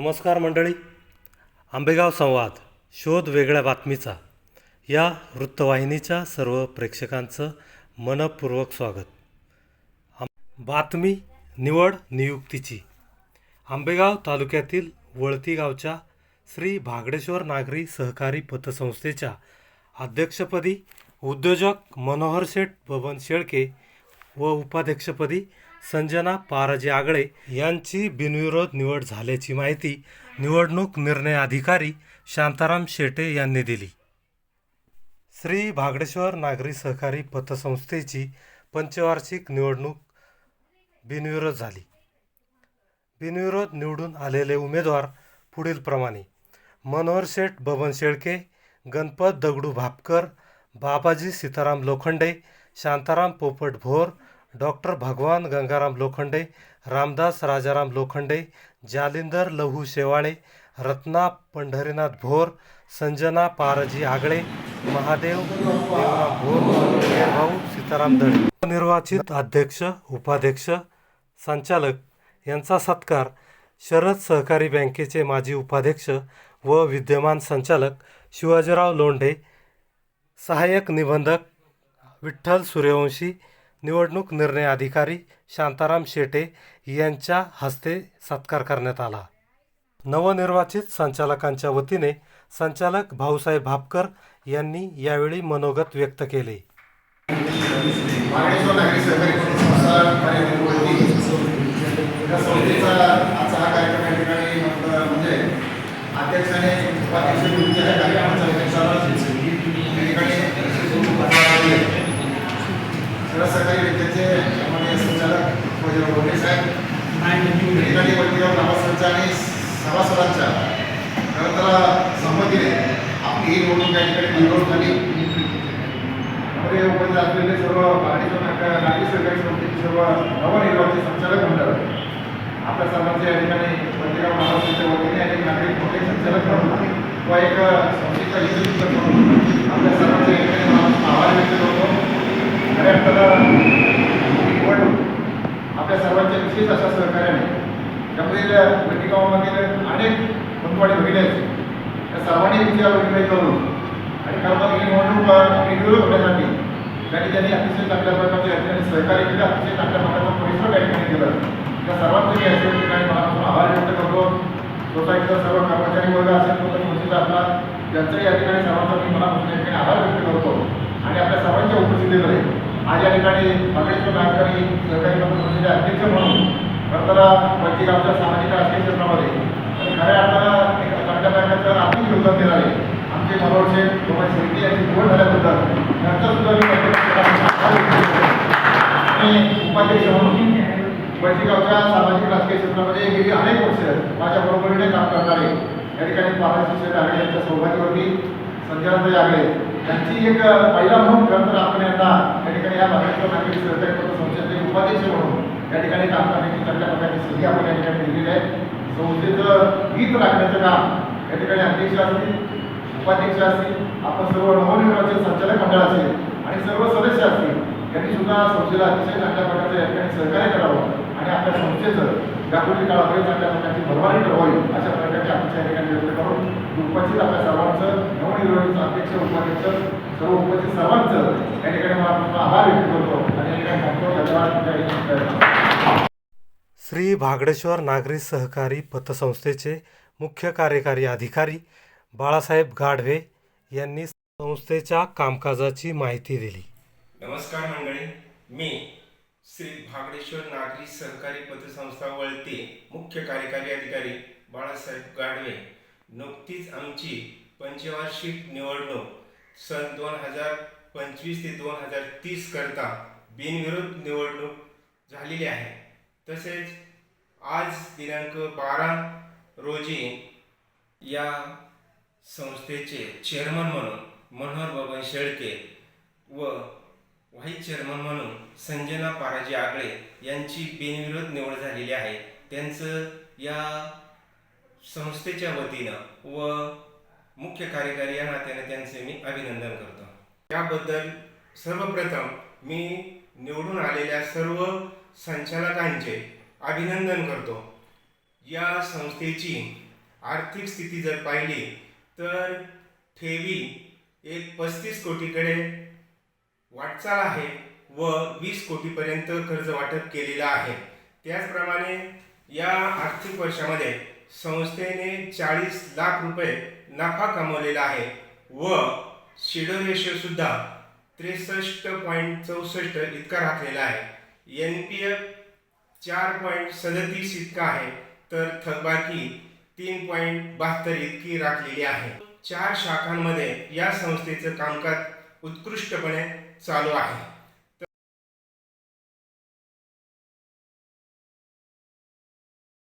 नमस्कार मंडळी. आंबेगाव संवाद शोध वेगळ्या बातमीचा. या वृत्तवाहिनीच्या सर्व प्रेक्षकांचं मनपूर्वक स्वागत. आम- बातमी निवड नियुक्तीची. आंबेगाव तालुक्यातील वळती गावच्या श्री भागडेश्वर नागरी सहकारी पतसंस्थेच्या अध्यक्षपदी उद्योजक मनोहर शेठ बबन शेळके व उपाध्यक्षपदी संजना पाराजी आगळे यांची बिनविरोध निवड झाल्याची माहिती निवडणूक निर्णय अधिकारी शांताराम शेटे यांनी दिली. श्री भागडेश्वर नागरी सहकारी पतसंस्थेची पंचवार्षिक निवडणूक बिनविरोध झाली. बिनविरोध निवडून आलेले उमेदवार पुढीलप्रमाणे मनोहर शेठ बबन शेळके गणपत दगडू भापकर बाबाजी सीताराम लोखंडे शांताराम पोपट भोर डॉक्टर भगवान गंगाराम लोखंडे रामदास राजाराम लोखंडे जालिंदर लहू शेवाळे रत्ना पंढरीनाथ भोर संजना पारजी आगळे महादेव भोर भाऊ सीताराम दळे. निर्वाचित अध्यक्ष उपाध्यक्ष संचालक यांचा सत्कार शरद सहकारी बँकेचे माजी उपाध्यक्ष व विद्यमान संचालक शिवाजीराव लोंढे सहाय्यक निबंधक विठ्ठल सूर्यवंशी निवडणूक निर्णय अधिकारी शांताराम शेटे यांच्या हस्ते सत्कार करण्यात आला. नवनिर्वाचित संचालकांच्या वतीने संचालक भाऊसाहेब भापकर यांनी यावेळी मनोगत व्यक्त केले. मागणेश्वर नागरी सहकारी संस्था आणि मुंबई या संस्थेचा आजचा हा कार्यक्रम या ठिकाणी अ, म्हणजे अध्यक्षाने उपाध्यक्ष नियुक्ती या कार्यक्रमाचा अध्यक्षाला या ठिकाणी शरद सहकारी बँकेचे माननीय संचालक वजीर बोर्डे साहेब या ठिकाणी वतीगाव ग्रामस्थांच्या आणि सभासदांच्या खरं तर संमतीने आपली ही निवडणूक या ठिकाणी मंजूर झाली. मध्ये उपस्थित असलेले सर्व भारतीय राज्य सरकारी संस्थेचे सर्व नवनिर्वाचित संचालक मंडळ आपल्या सर्वांच्या या ठिकाणी पत्रिका महाराष्ट्राच्या वतीने आणि नागरिक मोठे संचालक म्हणून व एक संस्थेचा हितचिंतक म्हणून आपल्या सर्वांच्या या ठिकाणी आभार व्यक्त करतो. खऱ्या अर्थानं निवडणूक आपल्या सर्वांच्या विशेष अशा सहकार्याने त्यामधील घटिकावामधील अनेक बंधुवाडी भगिनी आहेत. त्या सर्वांनी विचार विनिमय करून आणि खरं ही निवडणूक निर्विरोध होण्यासाठी त्यांनी त्यांनी अतिशय चांगल्या प्रकारचे त्यांनी सहकार्य केलं अतिशय चांगल्या प्रकारचा परिश्रम या ठिकाणी केलं. त्या सर्वांचं मी या ठिकाणी मनापासून आभार व्यक्त करतो. सोसायटीचा सर्व कर्मचारी वर्ग असेल तो तरी उपस्थित असणार. त्यांचं या ठिकाणी सर्वांचा मी मनापासून या ठिकाणी आभार व्यक्त करतो. आणि आपल्या सर्वांच्या उपस्थितीमध्ये आज या ठिकाणी बागेश्वर नागरी सहकारी पतसंस्थेचे अध्यक्ष म्हणून खरं तर आमच्या सामाजिक राजकीय क्षेत्रामध्ये. खऱ्या अर्थानं एका चांगल्या प्रकारचं योगदान देणारे आमचे मनोहर शेठ शेट्टी यांची निवड झाल्याबद्दल मी आणि उपाध्यक्ष म्हणून वैदिगावच्या सामाजिक राजकीय क्षेत्रामध्ये गेली अनेक वर्ष माझ्या बरोबरीने काम करणारे या ठिकाणी पाराजी आगळे यांच्या सौभाग्यवती संजनाताई आगळे यांची एक पहिला म्हणून खरं तर आपण यांना या ठिकाणी या महाराष्ट्र नागरिक सहकारी पतसंस्थेचे उपाध्यक्ष म्हणून या ठिकाणी काम करण्याची चांगल्या प्रकारची संधी आपण या ठिकाणी दिलेली आहे. संस्थेचं गीत राखण्याचं काम या ठिकाणी अध्यक्ष असतील उपाध्यक्ष असतील आपण सर्व नवनिर्वाचित संचालक मंडळ असेल आणि सर्व सदस्य असतील यांनी सुद्धा संस्थेला अतिशय चांगल्या प्रकारचं या ठिकाणी सहकार्य करावं आणि आपल्या संस्थेचं यापुढील काळामध्ये चांगल्या प्रकारची भरभराटी ठरवावी अशा प्रकारची अपेक्षा या ठिकाणी व्यक्त करून उपस्थित आपल्या सर्वांचं नवनिर्वाचित अध्यक्ष उपाध्यक्ष सर्व उपस्थित सर्वांचं या ठिकाणी मला आभार व्यक्त करतो. आणि या ठिकाणी सांगतो धन्यवाद जय हिंद, जय महाराष्ट्र. श्री भागडेश्वर नागरी सहकारी पतसंस्थेचे मुख्य कार्यकारी अधिकारी बाळासाहेब गाढवे यांनी संस्थेच्या कामकाजाची माहिती दिली. नमस्कार मंडळी मी श्री भागडेश्वर नागरी सहकारी पतसंस्था वळते मुख्य कार्यकारी अधिकारी बाळासाहेब गाडवे नुकतीच आमची पंचवार्षिक निवडणूक सन दोन हजार पंचवीस ते दोन हजार तीस करता बिनविरोध निवडणूक झालेली आहे. तसेच आज दिनांक बारा रोजी या संस्थेचे चेअरमन म्हणून मनोहर बबन शेळके व व्हाईस चेअरमन म्हणून संजना पाराजी आगळे यांची बिनविरोध निवड झालेली आहे. त्यांचं या संस्थेच्या वतीनं व मुख्य कार्यकारी या नात्याने त्यांचे मी अभिनंदन करतो. त्याबद्दल सर्वप्रथम मी निवडून आलेल्या सर्व संचालकांचे अभिनंदन करतो. या संस्थेची आर्थिक स्थिती जर पाहिली तर ठेवी एक पस्तीस कोटीकडे वाटचाल आहे व वीस कोटीपर्यंत कर्ज वाटप केलेलं आहे. त्याचप्रमाणे या आर्थिक वर्षामध्ये संस्थेने चाळीस लाख रुपये नफा कमवलेला आहे व शिडो त्रेसष्ट पॉईंट चौसष्ट इतका राखलेला आहे. एन पी एफ चार पॉईंट सदतीस इतका आहे. तर थकबाकी तीन पॉईंट बहात्तर इतकी राखलेली आहे. चार शाखांमध्ये या संस्थेचं कामकाज उत्कृष्टपणे चालू आहे.